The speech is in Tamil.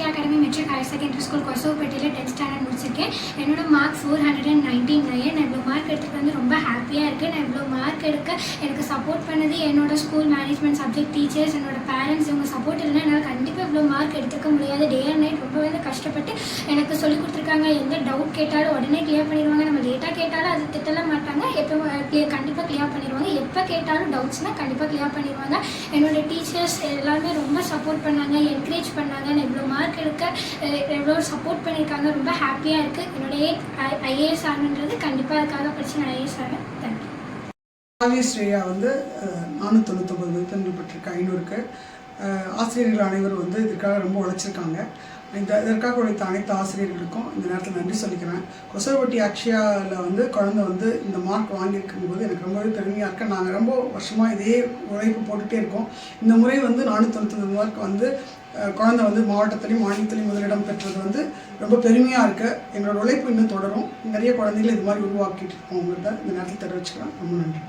Akshaya academy matric higher secondary school கொசோப்பட்டியில் tenth standard முடிச்சிருக்கேன். என்னோட mark four hundred and nineteen nine நான் இவ்வளோ மார்க் எடுத்துகிட்டு வந்து ரொம்ப ஹாப்பியாக இருக்குது நான் இவ்வளோ மார்க் எடுக்க எனக்கு சப்போர்ட் பண்ணது என்னோட ஸ்கூல் மேனேஜ்மெண்ட் சப்ஜெக்ட் டீச்சர்ஸ் என்னோட பேரண்ட்ஸ் இவங்க சப்போர்ட் இல்லைனா என்னால் கண்டிப்பாக இவ்வளோ மார்க் எடுத்துக்க முடியாது. டே அண்ட் நைட் ரொம்பவே கஷ்டப்பட்டு எனக்கு சொல்லி கொடுத்துருக்காங்க. எந்த டவுட் கேட்டாலும் உடனே கிளியர் பண்ணிடுவாங்க. நம்ம லேட்டாக கேட்டாலும் அது திட்டல மாட்டாங்க. எப்போ கிளியர் கண்டிப்பாக கிளியர் பண்ணிடுவாங்க. எப்போ கேட்டாலும் டவுட்ஸ்னால் கண்டிப்பாக கிளியர் பண்ணிடுவாங்க. என்னோட டீச்சர்ஸ் எல்லாருமே ரொம்ப சப்போர்ட் பண்ணாங்க என்கரேஜ் பண்ணாங்க. மார்க் எடுக்க எவ்வளோ சப்போர்ட் பண்ணியிருக்காங்க. ரொம்ப ஹாப்பியாக இருக்குது என்னுடைய ஐஏஎஸ் ஆகணுன்றது கண்டிப்பாக அதுக்காக படிச்சு நான் ஐஏஎஸ் ஆனேன். தேங்க்யூ காவிய ஸ்ரேயா வந்து நானூற்றி தொண்ணூத்தொம்பது மதிப்பெண்கள் பெற்றிருக்க ஐநூறுக்கு. ஆசிரியர்கள் அனைவரும் வந்து இதற்காக ரொம்ப உழைச்சிருக்காங்க. இந்த இதற்காக உழைத்த அனைத்து ஆசிரியர்களுக்கும் இந்த நேரத்தில் நன்றி சொல்லிக்கிறேன். கொசவட்டி அக்ஷயாவில் வந்து குழந்தை வந்து இந்த மார்க் வாங்கியிருக்கும் போது எனக்கு ரொம்பவே பெருமையாக இருக்குது நாங்கள் ரொம்ப வருஷமாக இதே உழைப்பு போட்டுகிட்டே இருக்கோம். இந்த முறை வந்து நானூற்றி தொண்ணூத்தொம்பது மார்க் வந்து குழந்தை வந்து மாவட்டத்திலையும் மாநிலத்திலையும் முதலிடம் பெற்றது வந்து ரொம்ப பெருமையாக இருக்குது எங்களோட உழைப்பு இன்னும் தொடரும். நிறைய குழந்தைகள் இது மாதிரி உருவாக்கிட்டு இருக்கோம் உங்கள்கிட்ட இந்த நேரத்தில் தெரிவிச்சுக்கலாம். ரொம்ப நன்றி.